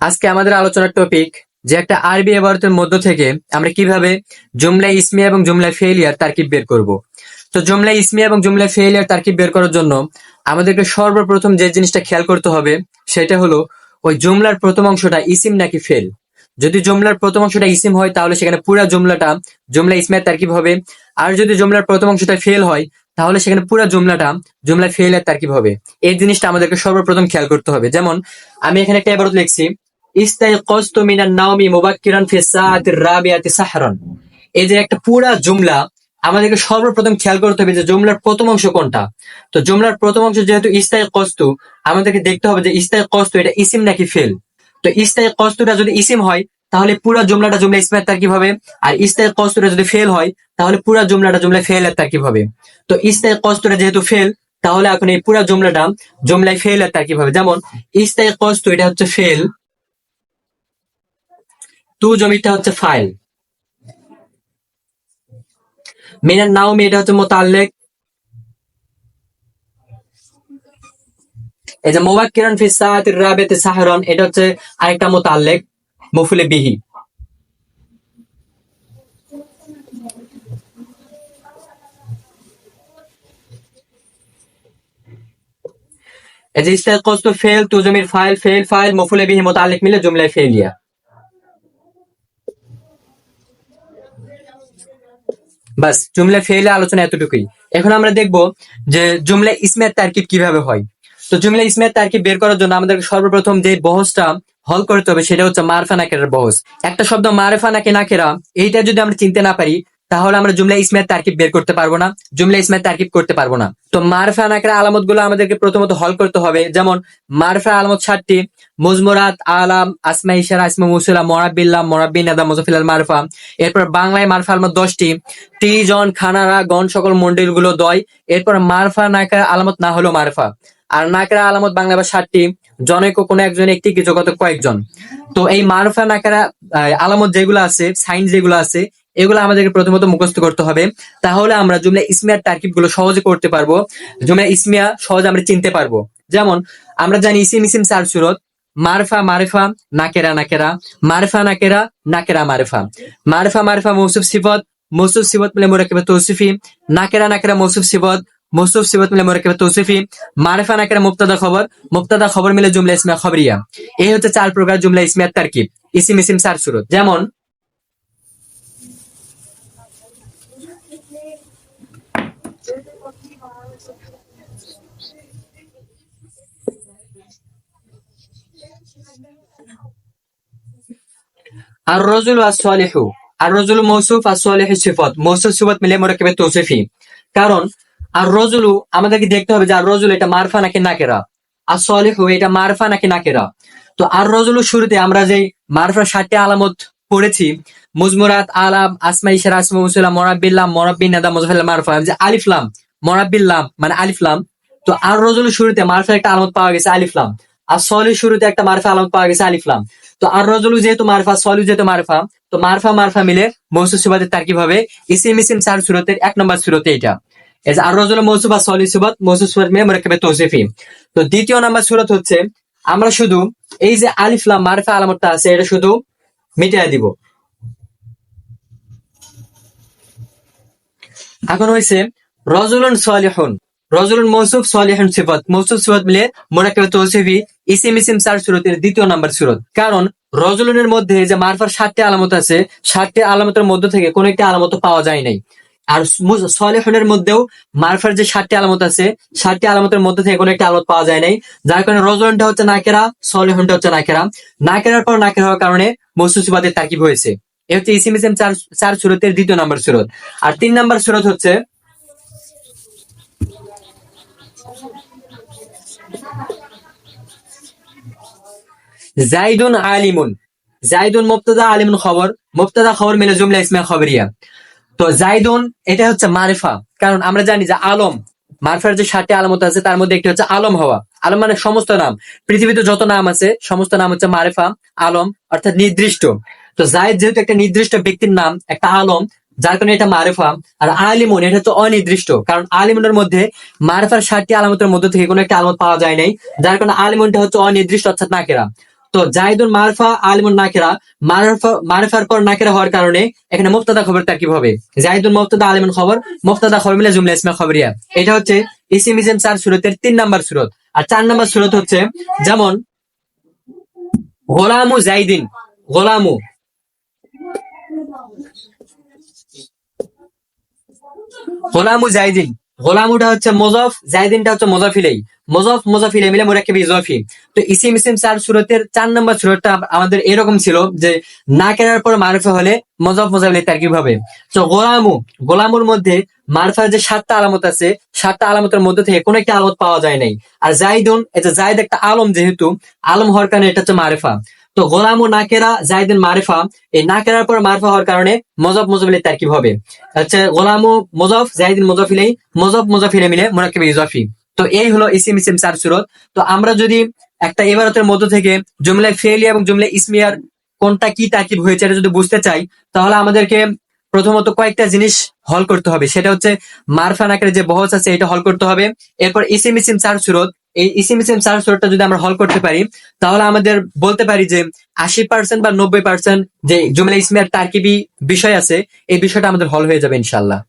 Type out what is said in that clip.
আজকে আমাদের আলোচনার টপিক যে একটা আরবি এবারতের মধ্য থেকে আমরা কীভাবে জুমলা ইসমিয়া এবং জুমলা ফেলিয়ার তারকিব বের করব। তো জুমলা ইসমিয়া এবং জুমলা ফেলিয়ার তারকিব বের করার জন্য আমাদেরকে সর্বপ্রথম যে জিনিসটা খেয়াল করতে হবে সেটা হলো ওই জুমলার প্রথম অংশটা ইসিম নাকি ফেল যদি জুমলার প্রথম অংশটা ইসিম হয়, তাহলে সেখানে পুরা জুমলাটা জুমলা ইসমিয়ার তারকিব হবে। আর যদি জুমলার প্রথম অংশটা ফেল হয়, তাহলে সেখানে পুরা জুমলাটা জুমলা ফেলের তারকিব হবে। এই জিনিসটা আমাদেরকে সর্বপ্রথম খেয়াল করতে হবে। যেমন, আমি এখানে একটা এবারত লিখছি সাহরান। এই যে একটা পুরা জুমলা, আমাদেরকে সর্বপ্রথম খেয়াল করতে হবে যে প্রথম অংশ কোনটা। তো দেখতে হবে ইসিম ফেল। হয়, তাহলে পুরা জুমলাটা জুমলা ইসমের তারকিব হবে আর ইস্তাই কস্তুটা যদি ফেল হয়, তাহলে পুরা জুমলাটা জুমলা ফেলের তারকিব হবে তো ইস্তাই কস্তুটা যেহেতু ফেল, তাহলে এখন এই পুরা জুমলাটা জুমলায় ফেলের তারকিব হবে যেমন ইস্তাই কস্তু এটা হচ্ছে ফেল তু জমিটা হচ্ছে ফাইল মিনার নাওমি এটা হচ্ছে মোতাল্লেক এই যে মোবাক্কিরান ফি সাআতির রাবিআতি সাহরান, এটা হচ্ছে আরেকটা মোতাল্লেক মফুলে বিহি। এই যে ইস্তাকস্ত ফেল, তু জমির ফাইল ফেল ফাইল মফুলে বিহি মোতাল্লেক মিলে জুমলায় ফেলিয়া বাস, জুমলা ফেলে আলোচনা এতটুকুই। এখন আমরা দেখব যে জুমলা ইসমের তার্কিব কীভাবে হয়। তো জুমলা ইসমের তার্কিব বের করার জন্য আমাদের সর্বপ্রথম যে বহসটা হল করতে হবে সেটা হচ্ছে মারফা নাকেরার বহস। একটা শব্দ মারফা নাকি নাকেরা, এইটা যদি আমরা চিনতে না পারি তাহলে আমরা জুমলা ইসমের তারকিব বের করতে পারব না, জুমলা ইসমের তারকিব করতে পারব না। তো মারফা নাকেরা আলামতগুলো আমাদেরকে প্রথমত হল করতে হবে, যেমন মারফা আলামত সাতটি, মুজমুরাত আলাম, আসমা ইশারা, আসমা মুসুলা মরাবিল্লাম মরাবিন আদা মুজফিল মারফা। এরপর বাংলায় মারফা আলামত দশটি টি জন খানারা, গণ সকল মন্ডিলগুলো দয়। এরপর মারফা নাকেরা আলামত না হলো মারফা। আর নাকেরা আলামত বাংলা বা ষাটটি জনৈক কোনো একজন, একটি, কিছু কত কয়েকজন। তো এই মারফা নাকেরা আলামত যেগুলো আছে, সাইন যেগুলো আছে এগুলো আমাদেরকে প্রথমত মুখস্থ করতে হবে। তাহলে আমরা জুমলা ইসমিয়ার তারকিবগুলো সহজে করতে পারব। জুমলা ইসমিয়া সহজে আমরা চিনতে পারব। যেমন, আমরা জানি ইসিম ইসিম চার সুরত, মারফা মারেফা নাকেরা নাকেরা, মারফা নাকেরা নাকেরা মারেফা। মারফা মারেফা মৌসুফ সিফত মৌসুফ সিফত মিলে মোরাকেবে তৌসিফি, নাকেরা নাকেরা মৌসুফ সিফত মৌসুফ সিফত মিলে মোরাকেবে তৌসিফি, মারেফা নাকেরা মুক্তাদা খবর মুক্তাদা খবর মিলে জুমলা ইসমিয়া খবরিয়া। এই হচ্ছে চার প্রকার জুমলা ইসমিয়ার তারকিব, ইসিম ইসিম সার সুরত। যেমন আসলিহু আর রজুল মৌসুফ আসলিহ সিফত মৌসুফ সিফত মিলে মোরাকেবে তৌসিফি। কারণ রজুলু আমাদেরকে দেখতে হবে যে রজুল এটা মারফা নাকি নাকেরা? আর সলিহু এটা মারফা নাকি নাকেরা? তো রজুলু শুরুতে আমরা যে মারফা ষাটটি আলামত পড়েছি, মুজমুরাত, আলাম আসমা ইশারা, আসমা মুসুল্লাহ মরাবিল্লাম মরাবিন নাদা মুজফিল্লাহ মারফা যে আলিফলাম মরাবিল্লাম মানে আলিফলাম তো আর রজুলু শুরুতে মারফা একটা আলামত পাওয়া গেছে আলিফলাম আর সলি শুরুতে একটা মারফা আলামত পাওয়া গেছে আলিফলাম তো আর রজুলু যেহেতু মারফা সলু যেহেতু মারফা, তো মারফা মারফা মিলে মৌসুফ সুবাদের তারকিব হবে ইসিম ইসিম চার সুরতের এক নম্বর সুরতে এটা। আর সলি সুবাদ সুবাদ তৌসিফি। তো দ্বিতীয় নাম্বার সুরত হচ্ছে, আমরা শুধু এই যে আলিফলাম মারফা আলামতটা আছে, এটা শুধু মিটিয়ে দিব। এখন হয়েছে রজুলুন সলিহুন। রজুলুন মৌসুফ সলিহুন সিফত। মৌসুফ সিফত মিলে মোরাকেবে তৌসিফি ইসিম ইসিম চার সুরতের দ্বিতীয় নাম্বার সুরত। কারণ রজুলুনের মধ্যে যে মারফার ষাটটি আলামত আছে ষাটটি আলামতের মধ্য থেকে কোন একটি আলামত পাওয়া যায় নাই। আর সলেহনের মধ্যেও মারফার যে ষাটটি আলামত আছে ষাটটি আলামতের মধ্যে থেকে কোনো একটা আলামত পাওয়া যায় নাই। যার কারণে রজলনটা হচ্ছে নাকেরা, সলেহনটা হচ্ছে নাকেরা। নাকেরার পর নাকেরা হওয়ার কারণে মসুসিবাদের তাকিব হয়েছে। এ হচ্ছে ইসিম ইসিম চার চার সুরতের দ্বিতীয় নাম্বার সুরত। আর তিন নাম্বার সুরত হচ্ছে জাইদুন আলিমুন। জাইদুন মুবতাদা আলিমুন খবর। মুবতাদা খবর মিলে জুমলা ইসমিয়া খবরিয়া। তো জাইদুন, এটা হচ্ছে মারিফা। কারণ আমরা জানি যে আলম, মারফার যে ষাটটি আলামত আছে, তার মধ্যে একটি হচ্ছে আলম হওয়া। আলম মানে সমস্ত নাম। পৃথিবীতে যত নাম আছে, সমস্ত নাম হচ্ছে মারেফা, আলম, অর্থাৎ নির্দিষ্ট। তো জায়দ যেহেতু একটা নির্দিষ্ট ব্যক্তির নাম, একটা আলম যার কারণে এটা মারেফা আর আলিমন, এটা হচ্ছে অনির্দিষ্ট। কারণ আলিমুনের মধ্যে মারেফার ষাটটি আলামতের মধ্যে থেকে কোনো একটা আলামত পাওয়া যায় নাই। যার কারণে আলিমনটা হচ্ছে অনির্দিষ্ট, অর্থাৎ নাকেরা। তো জাহিদুল মারফা, আলিমুন নাকেরা। মারফা, মারফার পর নাকেরা হওয়ার কারণে এখানে মুক্তাদা খবর তারকিব হবে। জাহিদুল মুক্তাদা আলিমুন খবর মুক্তাদা খবর মিলে জুমলা ইসমা খবরিয়া। এটা হচ্ছে ইসিম ইসিম চার সুরতের তিন নাম্বার সুরত। আর চার নাম্বার সুরত হচ্ছে, যেমন, গোলামু জাইদিন, গোলামু। গোলামু জাইদিন। গোলামুটা হচ্ছে মোজফ, জাইদিনটা হচ্ছে মোজাফিলেই মোজফ মোজাফিলে মিলে মোরাক্কেব ইজফি। তো ইসিম ইসিম চার সুরতের চার নম্বর সুরতটা আমাদের এরকম ছিল যে না কেনার পর মারফে হলে মজফ মোজাফিলে তার হবে। তো গোলামু, গোলামুর মধ্যে মারফার যে সাতটা আলামত আছে, সাতটা আলামতের মধ্যে থেকে কোনো একটা আলামত পাওয়া যায় নাই। আর জাইদুন এটা জাইদ একটা আলম যেহেতু, আলম হওয়ার কারণে এটা হচ্ছে মারেফা। তো গোলাম ও নাকেরা জাইদিন মারেফা, এই নাকেরার পর মারফা হওয়ার কারণে মজব মজফিলে তার হবে। হচ্ছে গোলাম ও মজফ জাইদিন মজফিলে মজব মজফিলে মিলে মোরাক্কেব ইজফি। তো এই হলো ইসিম ইসিম চার সুরত। তো আমরা যদি একটা এবারতের মধ্য থেকে জুমলায় ফেলি এবং জুমলায় ইসমিয়ার কোনটা কি তাকিব হয়েছে এটা যদি বুঝতে চাই, তাহলে আমাদেরকে প্রথমত কয়েকটা জিনিস হল করতে হবে। সেটা হচ্ছে মারফা নাকের যে বহস আছে, এটা হল করতে হবে। এরপর ইসিম ইসিম চার সুরত এই ইসিম ইসিম চার সুরতটা যদি আমরা হল করতে পারি, তাহলে আমাদের বলতে পারি যে আশি পার্সেন্ট বা নব্বই পার্সেন্ট যে জুমলা ইসমিয়ার তারকিবি বিষয় আছে, এই বিষয়টা আমাদের হল হয়ে যাবে ইনশাল্লাহ